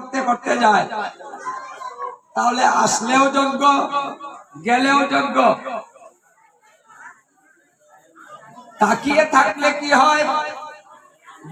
করতে করতে যায়। তাহলে আসলেও যোগ্য, গেলেও যোগ্য। তাকিয়ে থাকলে কি হয়?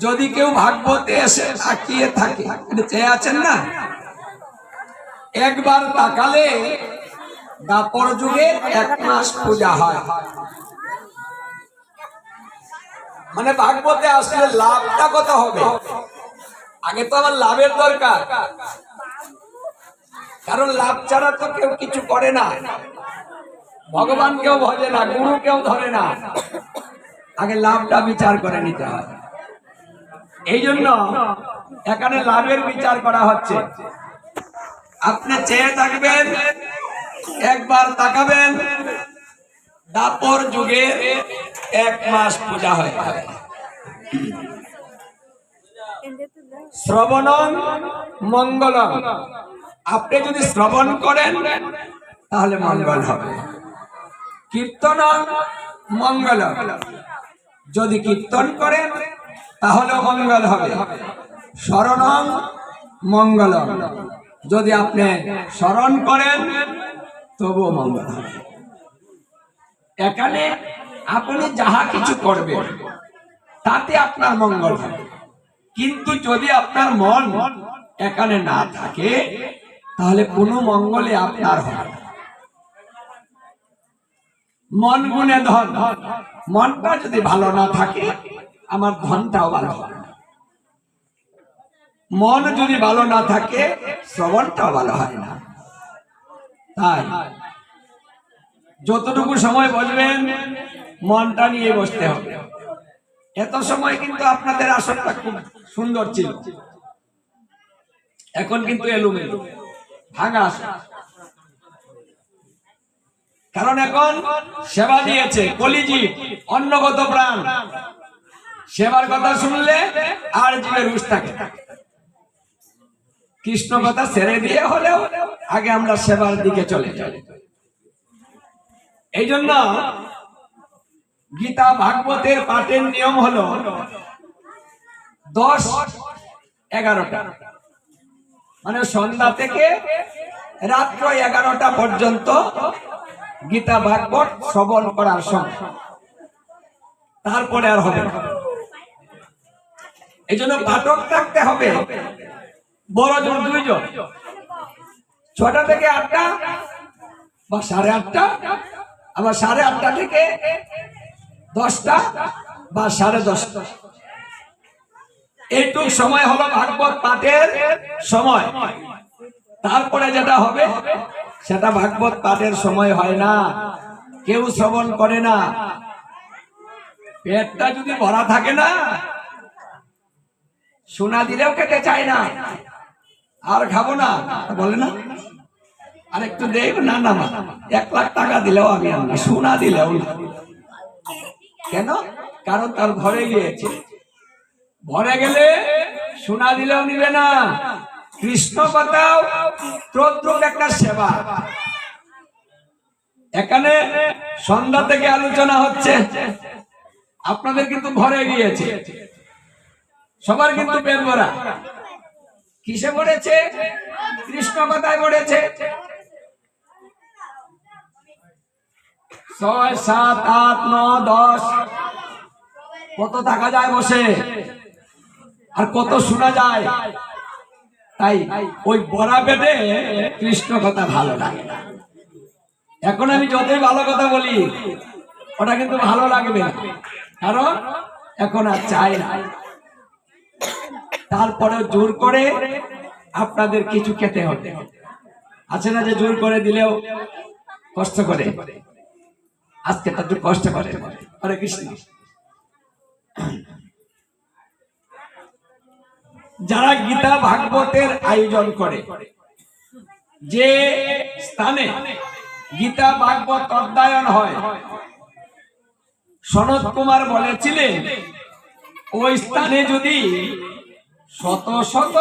যদি কেউ ভাগবতে এসে তাকিয়ে থাকে চেয়ে আছেন না? একবার তাকালে দাপর যুগে এক মাস পূজা হয়। মানে ভাগবতে আসলে লাভটা কত হবে? আগে তো আমার লাভের দরকার। কারণ লাভ ছাড়া তো কেউ কিছু করে না। ভগবান কেউ ভজে না গুরু কেউ ধরে না। আগে লাভটা বিচার করে নিতে হয়। এই জন্য এখানে লাভের বিচার করা হচ্ছে। আপনি চেয়ে থাকবেন, একবার তাকাবেন দাপর যুগে এক মাস পূজা হয়ে যাবে। শ্রবণ মঙ্গল আপনি যদি শ্রবণ করেন, তাহলে মঙ্গল হবে। কীর্তন মঙ্গল যদি কীর্তন করেন তাহলে মঙ্গল হবে। স্মরণ মঙ্গল যদি আপনি স্মরণ করেন, তবুও মঙ্গল হবে। এখানে আপনি যাহা কিছু করবেন, তাতে আপনার মঙ্গল হবে। কিন্তু যদি আপনার মন এখানে না থাকে, তাহলে কোনো মঙ্গলে আপনার হবে। মন গুণে ধন মনটা যদি ভালো না থাকে, আমার ধনটাও ভালো হবে। মন যদি ভালো না থাকে, শ্রবণটাও ভালো হয় না তাই যতটুকু সময় বসবেন, মনটা নিয়ে বসতে হবে এত সময় কিন্তু আপনাদের আসনটা খুব সুন্দর ছিল। এখন কিন্তু এলোমেলো। ভাঙা আসন। কারণ এখন সেবা দিয়েছে কলিজি, অন্নগত প্রাণ। সেবার কথা শুনলে আর জীবে রুশ থাকে। কৃষ্ণ কথা ছেড়ে দিয়ে হলেও আগে আমরা সেবার দিকে চলে যাই। এই জন্য গীতা ভাগবতের পাঠের নিয়ম হলো দশ এগারোটা। মানে সন্ধ্যা থেকে রাত্র এগারোটা পর্যন্ত গীতা ভাগবত শ্রবণ করার সময়। তারপরে আর হবে এই জন্য পাঠক থাকতে হবে। বড় জন, দুইজন। ছটা থেকে আটটা বা সাড়ে আটটা? আবার সাড়ে আটটা থেকে দশটা বা সাড়ে দশটা। এইটুক সময় হলো ভাগবত পাঠের সময়। তারপরে যেটা হবে, সেটা ভাগবত পাঠের সময় হয় না। কেউ শ্রবণ করে না। পেটটা যদি ভরা থাকে না, সোনা দিলেও খেতে চায় না। আর খাব না, বলে না। আর একটু দেখ না না এক লাখ টাকা দিলেও আমি সোনা দিলেও না। কেন? কারণ তার ঘরে গিয়েছে। ঘরে গেলে সোনা দিলেও নিবে না, কৃষ্ণ কথাও তদ্রুপ একটা সেবা। এখানে সন্ধ্যা থেকে আলোচনা হচ্ছে, আপনাদের কিন্তু ঘরে গিয়েছে। সবার কিন্তু পেট ভরা কিসে পড়েছে? কৃষ্ণ কথায় পড়েছে। ছয়, সাত, আট, ন, দশ। কত থাকা যায় বসে? আর কত শোনা যায়? তাই ওই বড়া পেটে কৃষ্ণ কথা ভালো লাগে না। এখন আমি যতই ভালো কথা বলি, ওটা কিন্তু ভালো লাগবে কারণ এখন আর চাই না। তারপরে জোর করে আপনাদের কিছু খেতে হবে। আছে না যে জোর করে দিলেও কষ্ট করে? আজকে তো একটু কষ্ট করে হরে কৃষ্ণ। যারা গীতা ভাগবতের আয়োজন করে, যে স্থানে গীতা ভাগবত অধ্যয়ন হয় সনৎ কুমার বলেছিলেন, ওই স্থানে যদি শত শত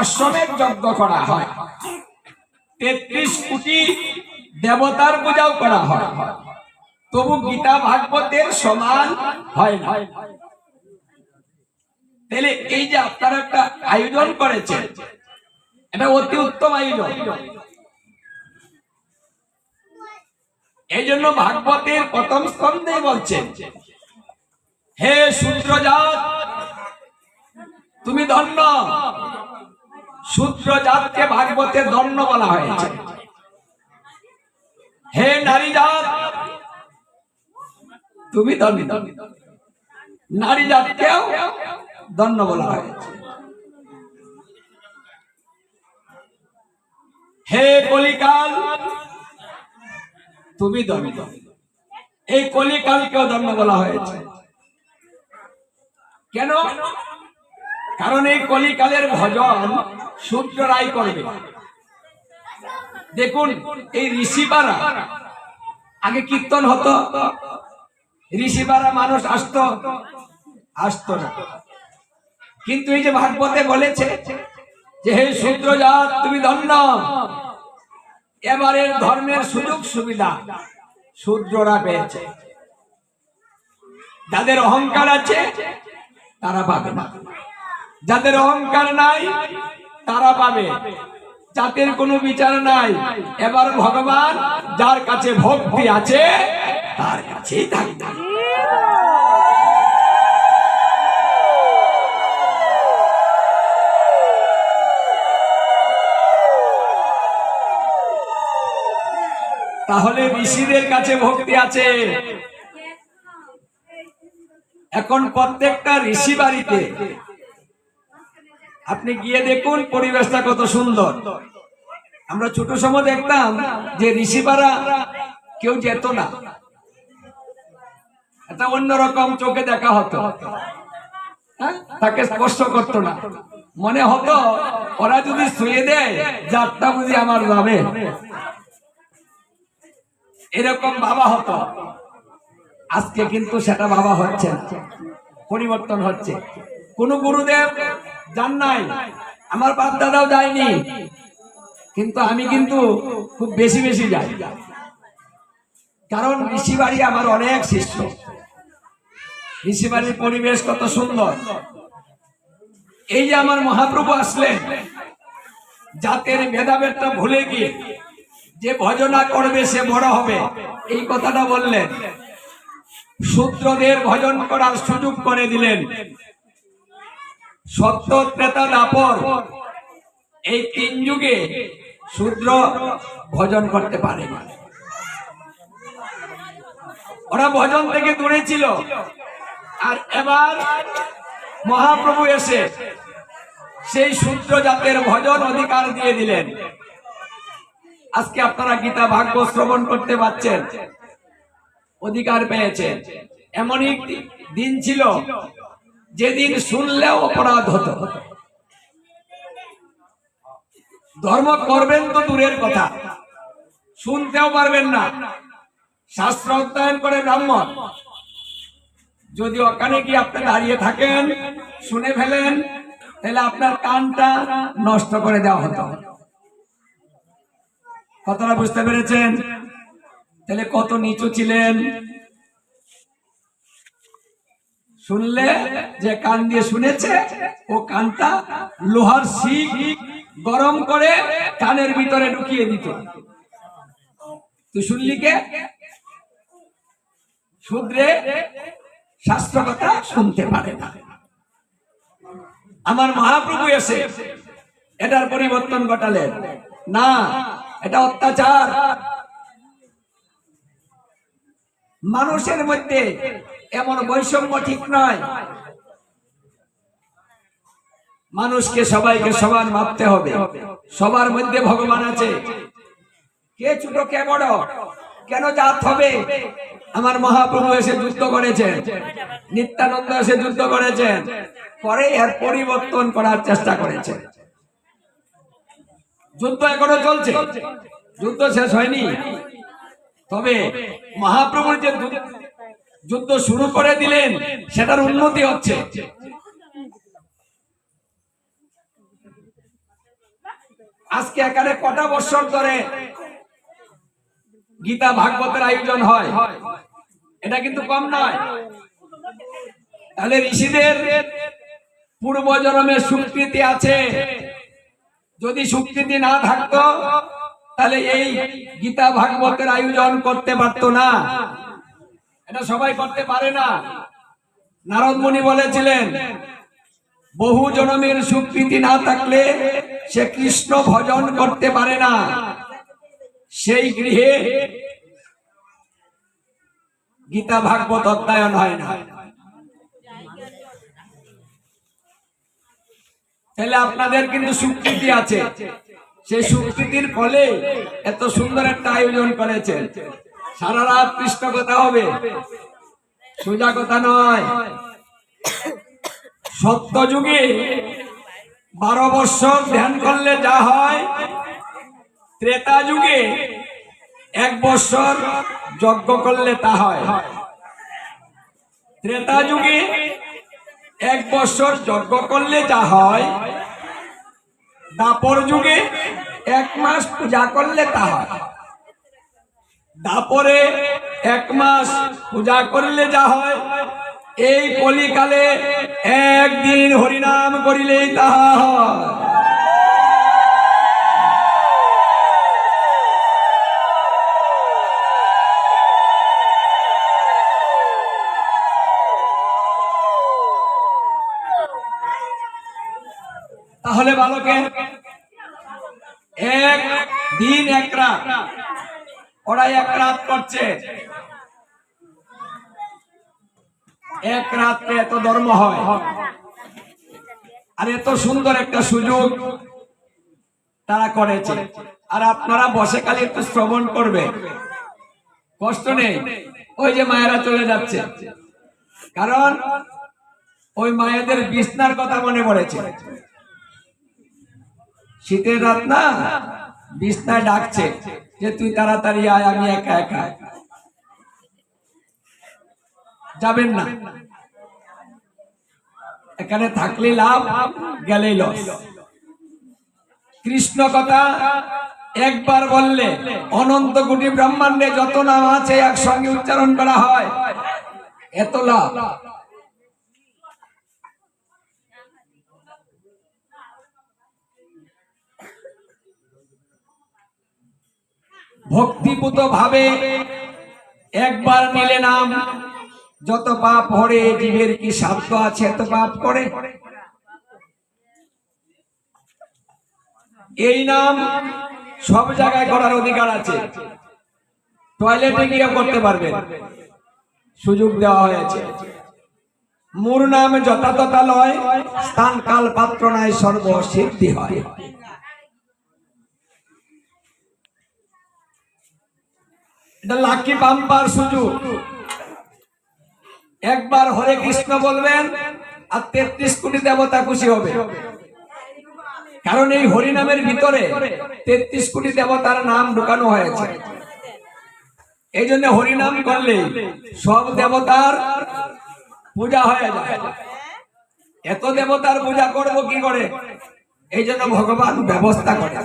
অশ্বমেধ যজ্ঞ করা হয়, তেত্রিশ কোটি দেবতার পূজাও করা হয়। তবু গীতা ভাগবতের সমান হয় না। তাহলে এই যে আপনারা একটা আয়োজন করেছেন, এটা অতি উত্তম আয়োজন। এই জন্য ভাগবতের প্রথম স্কন্ধে বলছেন, হে শূদ্রজাত, তুমি ধন্য। শূদ্রজাতকে ভাগবতের ধন্য বলা হয়েছে। হে নারী জাত তুমি ধন্য নারী জাতকেও ধন্য বলা হয়েছে হে কলিকাল, তুমি ধন্য এই কলিকালকেও ধন্য বলা হয়েছে। কেন? কারণ এই কলিকালের ভজন সূর্য রায় করবে। দেখুন, এই ঋষিপারা আগে কীর্তন হতো। ঋষিপারা মানুষ আসতো আসতো না। কিন্তু এই যে ভাগবতে বলেছে যে, হে শূদ্রজাত, তুমি ধন্য। এবারের ধর্মের সুযোগ সুবিধা শূদ্ররা পেয়েছে। যাদের অহংকার আছে, তারা পাবে না। যাদের অহংকার নাই, তারা পাবে। জাতের কোনো বিচার নাই। এবার ভগবান যার কাছে ভক্তি আছে, তার কাছেই তাহলে ঋষিদের কাছে ভক্তি আছে। এখন প্রত্যেকটা ঋষি বাড়িতে আপনি গিয়ে দেখুন পরিবেশটা কত সুন্দর। আমরা ছোট সময় দেখতাম যে ঋষিপাড়া কেউ যেত না। এটা অন্যরকম চোখে দেখা হতো। হ্যাঁ? তাকে স্পর্শ করতো না। মনে হতো, ওরা যদি শুয়ে দেয় যাত্রা বুঝি আমার যাবে। এরকম বাবা হতো। আজকে কিন্তু সেটা বাবা হচ্ছে পরিবর্তন হচ্ছে। কোন গুরুদেব যান নাই। আমার বাপ দাদাও যায়নি। কিন্তু আমি কিন্তু খুব বেশি বেশি যাই। কারণ ঋষি বাড়ি আমার অনেক শিষ্য ঋষি বাড়ির পরিবেশ কত সুন্দর। এই যে আমার মহাপ্রভু আসলেন, জাতের ভেদাভেদটা ভুলে গিয়ে যে ভজনা করবে সে বড় হবে। এই কথাটা বললেন। শূদ্রদের ভজন করার সুযোগ করে দিলেন। সত্য ত্রেতা দাপর এই তিন যুগে শূদ্র ভজন করতে পারে ওরা ভজন থেকে দূরে ছিল। আর এবার মহাপ্রভু এসে সেই শূদ্র জাতের ভজন অধিকার দিয়ে দিলেন। আজকে আপনারা গীতা ভাগ্য শ্রবণ করতে পারছেন। অধিকার পেয়েছেন। এমনই দিন ছিল যেদিন শুনলেও অপরাধ হতো। ধর্ম করবেন তো দূরের কথা। শুনতেও পারবেন না। শাস্ত্র অধ্যয়ন করে ব্রাহ্মণ যদি ওখানে গিয়ে আপনি দাঁড়িয়ে থাকেন, শুনে ফেলেন, তাহলে আপনার কানটা নষ্ট করে দেওয়া হতো। কথাটা বুঝতে পেরেছেন? তাহলে কত নিচু ছিলেন? শুনলে যে কান দিয়ে শুনেছে, ও কানটা লোহার শিক গরম করে কানের ভিতরে ঢুকিয়ে দিত। তুই শুনলি কে? শুদ্রে শাস্ত্র কথা শুনতে পারে না। আমার মহাপ্রভু এসে এটার পরিবর্তন ঘটালেন। না, এটা অত্যাচার। মানুষের মধ্যে এমন বৈষম্য ঠিক নয়। মানুষকে সবাইকে সমান মাপতে হবে। সবার মধ্যে ভগবান আছে। কে ছোট, কে বড়? কেন জাত হবে? আমার মহাপ্রভু এসে যুদ্ধ করেছেন। নিত্যানন্দ এসে যুদ্ধ করেছেন। পরে এর পরিবর্তন করার চেষ্টা করেছেন। যুদ্ধ এখনও চলছে। যুদ্ধ শেষ হয়নি। তবে মহাপ্রভুর যে যুদ্ধ শুরু করে দিলেন, সেটার উন্নতি হচ্ছে। আজকে এখানে কটা বছর ধরে গীতা ভাগবতের আয়োজন হয়। এটা কিন্তু কম নয়। তাহলে ঋষিদের পূর্বজন্মে স্বীকৃতি আছে। যদি স্বীকৃতি না থাকতো তাহলে এই গীতা ভাগবতের আয়োজন করতে পারতো না। এটা সবাই করতে পারে না। নারদ মুনি বলেছিলেন, বহু জনমের স্বীকৃতি না থাকলে সে কৃষ্ণ ভজন করতে পারে না। সেই গৃহে গীতা ভাগবত অধ্যয়ন হয় না। তাহলে আপনাদের কিন্তু স্বীকৃতি আছে। সেই স্বীকৃতির ফলে এত সুন্দর একটা আয়োজন করেছেন। সারা রাত কৃষ্ণ কথা হবে, সোজা কথা নয়। সত্য যুগে বারো বৎসর ধ্যান করলে যা হয়, ত্রেতা যুগে এক বৎসর যজ্ঞ করলে তা হয়। ত্রেতা যুগে এক বৎসর যজ্ঞ করলে যা হয় দাপর যুগে এক মাস পূজা করলে তা হয়। দাপরে এক মাস পূজা করলে যা হয়, এই কলিকালে একদিন হরিনাম করিলেই তাহা হয়। তাহলে বালকে এক, দিন, এক রাত। ওরা এক রাত করছে। এক রাত্রে এত ধর্ম হয়। আর এত সুন্দর একটা সুযোগ তারা করেছে। আর আপনারা বসে খালি একটু শ্রবণ করবে। কষ্ট নেই। ওই যে মায়েরা চলে যাচ্ছে। কারণ ওই মায়েদের বিছনার কথা মনে পড়েছে। শীতের রাত না? বিছনায় ডাকছে যে তুই তাড়াতাড়ি আয়, আমি একা একা। যাবেন না। এখানে থাকলে লাভ, গেলেই লস। কৃষ্ণ কথা একবার বললে, অনন্ত কোটি ব্রহ্মাণ্ডে যত নাম আছে একসঙ্গে উচ্চারণ করা হয়, এত লাভ। ভক্তিপুত ভাবে একবার নিলে নাম, যত পাপ হরে, জীবের কি সাধ্য আছে এত পাপ করে? এই নাম সব জায়গায় করার অধিকার আছে। টয়লেটে গিয়ে করতে পারবেন। সুযোগ দেওয়া হয়েছে। মূর নাম যথাতথা লয় স্থান কাল পাত্র নাই সর্ব সিদ্ধি হয়। লাকি বাম্পার সুযোগ একবার হরে কৃষ্ণ বলবেন, আর তেত্রিশ কোটি দেবতা খুশি হবে। কারণ এই হরিনামের ভিতরে তেত্রিশ কোটি দেবতার নাম ঢুকানো হয়েছে। এই জন্য হরিনাম করলে সব দেবতার পূজা হয়ে যায়। এত দেবতার পূজা করব কি করে? এই জন্য ভগবান ব্যবস্থা করে।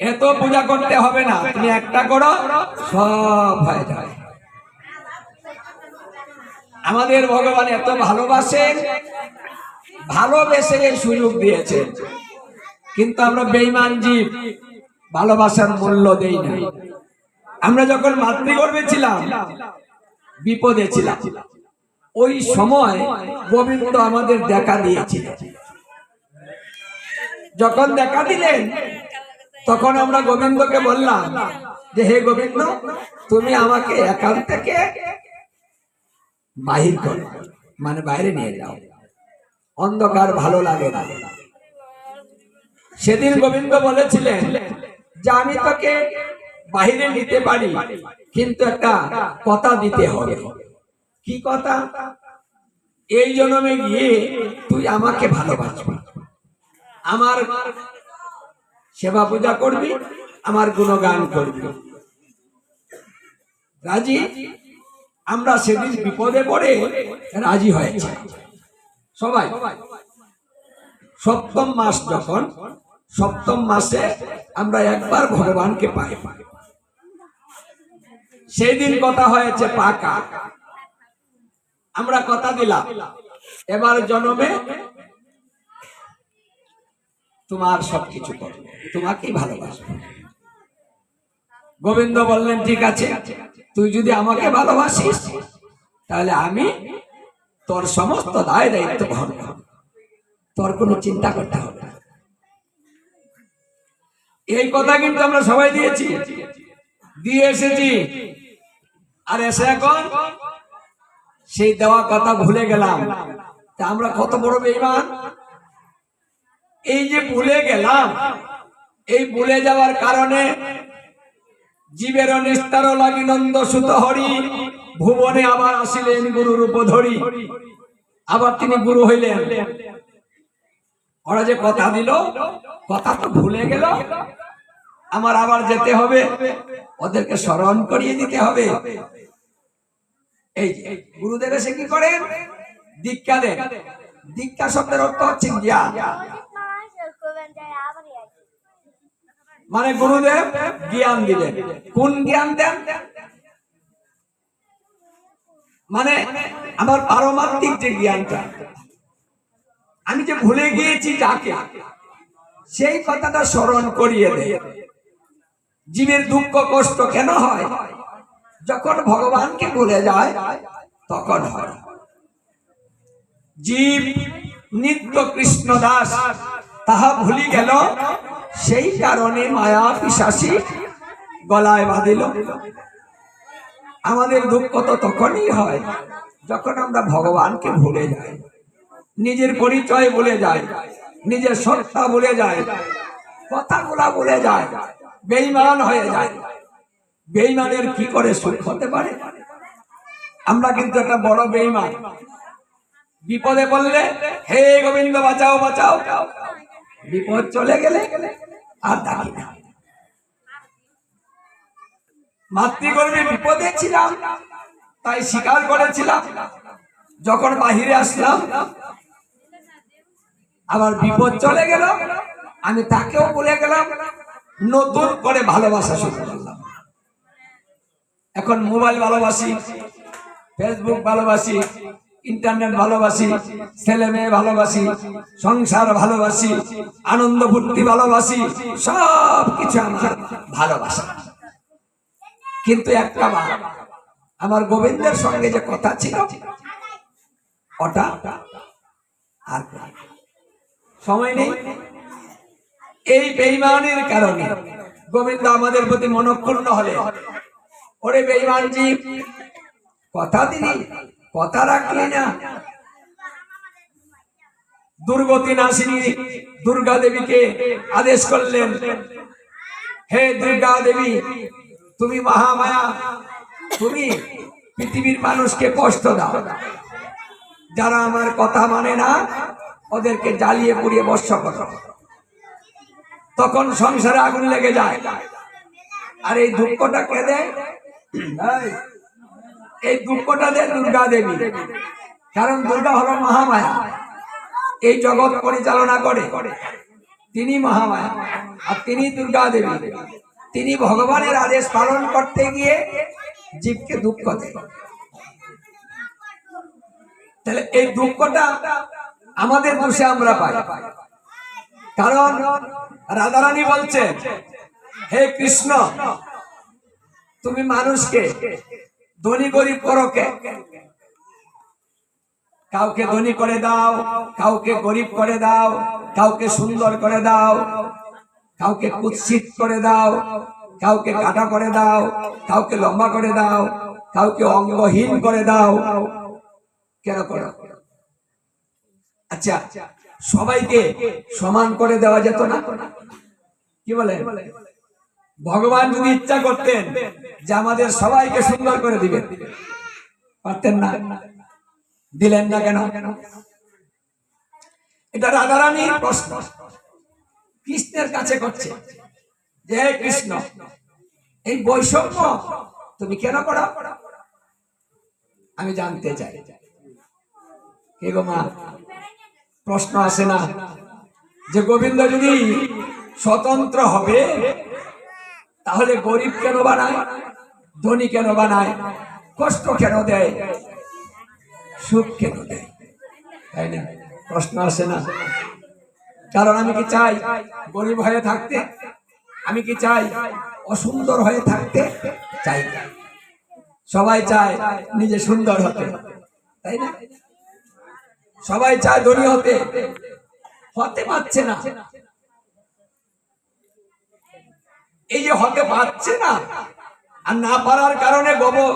এত পূজা করতে হবে না। তুমি একটা করো, সব হয়ে যায়। আমাদের ভগবান এত ভালোবাসেন ভালোবেসে সুযোগ দিয়েছে। কিন্তু আমরা বেইমান জীব, ভালোবাসার মূল্য দেই না। আমরা যখন মাতৃগর্ভে ছিলাম, বিপদে ছিলাম। ওই সময় গোবিন্দ আমাদের দেখা দিয়েছিল। যখন দেখা দিলেন তখন আমরা গোবিন্দকে বললাম যে, হে গোবিন্দ, তুমি আমাকে একাল থেকে বাহির করো মানে বাইরে নিয়ে যাও। অন্ধকার ভালো লাগে না। সেদিন গোবিন্দ বলেছিলেন যে, আমি তোকে বাহিরে নিতে পারি, কিন্তু একটা কথা দিতে হবে। কি কথা? এই জন্মে গিয়ে তুই আমাকে ভালোবাসবি। আমার সেবা পূজা করবি, আমার গুণগান করবি। রাজি? আমরা সেদিন বিপদে পড়ে রাজি হয়েছে। সবাই, সপ্তম মাস যখন, সপ্তম মাসে আমরা একবার ভগবানকে পাই। সেই দিন কথা হয়েছে পাকা। আমরা কথা দিলাম। এবার জন্মে তোমার সবকিছু করব তোমাকেই ভালোবাসবো গোবিন্দ বললেন, ঠিক আছে, তুই যদি আমাকে ভালোবাসিস, তাহলে আমি তোর সমস্ত দায় দায়িত্ব বহন করব। তোর কোনো চিন্তা করতে হবে এই কথা কিন্তু আমরা সবাই দিয়েছি। দিয়ে এসেছি। আর এসে এখন সেই দেওয়া কথা ভুলে গেলাম। তা আমরা কত বড় বেইমান এই যে ভুলে গেলাম, এই ভুলে যাওয়ার কারণে জীবের নিস্তার লাগি নন্দ সুত হরি, ভুবনে আবার আসিলেন গুরু রূপ ধরি আবার তিনি গুরু হইলেন। ওরা যে কথা দিল, কথা তো ভুলে গেল। আমার আবার যেতে হবে, ওদেরকে স্মরণ করিয়ে দিতে হবে। এই গুরুদেব এসে কি করেন? দীক্ষা দেন। দীক্ষা শব্দের অর্থ হচ্ছে জ্ঞান। মানে গুরুদেব জ্ঞান দিলেন। কোন জ্ঞান দেন? মানে আমার পারমাত্মিক যে জ্ঞানটা, আমি যে ভুলে গিয়েছি যাকে সেই কথাটা স্মরণ করিয়ে দেয় জীবের দুঃখ, কষ্ট কেন হয়? যখন ভগবানকে ভুলে যায়, তখন হয়। জীব নিত্য কৃষ্ণ দাস। তাহা ভুলি গেল। সেই কারণে মায়া পিসাসী গলায় বাঁধিল। আমাদের দুঃখ তো তখনই হয় যখন আমরা ভগবানকে ভুলে যাই। নিজের পরিচয় ভুলে যাই, নিজের সত্তা ভুলে যায় কথাগুলা ভুলে যায় বেইমান হয়ে যায় বেইমানের কি করে সুখ হতে পারে? আমরা কিন্তু একটা বড় বেইমান বিপদে বললে হে গোবিন্দ, বাঁচাও বাঁচাও। বিপদ চলে গেলে আর ডাকি না। মাতৃগর্ভে বিপদে ছিলাম, তাই স্বীকার করেছিলাম। যখন বাহিরে আসলাম, আবার বিপদ চলে গেল, আমি তাকেও বলে গেলাম, নতুন করে ভালোবাসা শুরু করলাম। এখন মোবাইল ভালোবাসি, ফেসবুক ভালোবাসি ইন্টারনেট ভালোবাসি, ছেলে মেয়ে ভালোবাসি, সংসার ভালোবাসি, আনন্দ ফুর্তি ভালোবাসি সব কিছু আমার ভালোবাসা। কিন্তু একটা বার আমার গোবিন্দের সঙ্গে যে কথা ছিল, ওটা আর সময় নেই? এই বেইমানের কারণে গোবিন্দ আমাদের প্রতি মনক্ষুণ্ণ হলে ওরে বেইমান জীব কথা দিলি? কথা রাখলি না। দুর্গতি নাসিনী দুর্গা দেবীকে আদেশ করলেন, হে দুর্গা দেবী, তুমি মহামায়া, তুমি পৃথিবীর মানুষকে কষ্ট দাও। যারা আমার কথা মানে না, ওদেরকে জ্বালিয়ে পুড়িয়ে বর্ষ করো। তখন সংসারে আগুন লেগে যায়। আর এই দুঃখটা কে দেয় এই, দুঃখটা দেয় দুর্গা দেবী। কারণ দুর্গা হলো মহামায়া। এই জগৎ পরিচালনা করে। তিনি মহামায়া। আর তিনি দুর্গা দেবী। তিনি ভগবানের আদেশ পালন করতে গিয়ে জীবকে দুঃখ দেয়। তাহলে এই দুঃখটা আমাদের দোষে আমরা পাই। কারণ রাধারানী বলছে হে কৃষ্ণ তুমি মানুষকে ধনী গরিব করো কে? কাউকে ধনী করে দাও, কাউকে গরিব করে দাও, কাউকে সুন্দর করে দাও, কাউকে কুৎসিত করে দাও, কাউকে কাটা করে দাও, কাউকে লম্বা করে দাও, কাউকে অঙ্গহীন করে দাও। কেন করো? আচ্ছা সবাইকে সমান করে দেওয়া যেত না? কি বলে? ভগবান যদি ইচ্ছা করতেন যে আমাদের সবাইকে সুন্দর করে দিবেন। পারতেন না। দিলেন না কেন? এটা রাধারানীর প্রশ্ন। কৃষ্ণের কাছে করছে। যে কৃষ্ণ, এই বৈষম্য তুমি কেন করো? আমি জানতে চাই। কে গো মা? প্রশ্ন আসে না। যে গোবিন্দ যদি স্বতন্ত্র হবে তাহলে গরিব কেন বানায়? ধনী কেন বানায়? কষ্ট কেন দেয়? সুখ কেন দেয়? তাই না? প্রশ্ন আসে না। কারণ আমি কি চাই গরিব হয়ে থাকতে? আমি কি চাই অসুন্দর হয়ে থাকতে? চাই না। সবাই চায় নিজে সুন্দর হতে। তাই না? সবাই চায় ধনী হতে। হতে পারছে না। এই যে হতে পারছে না। আর না পারার কারণে গোবর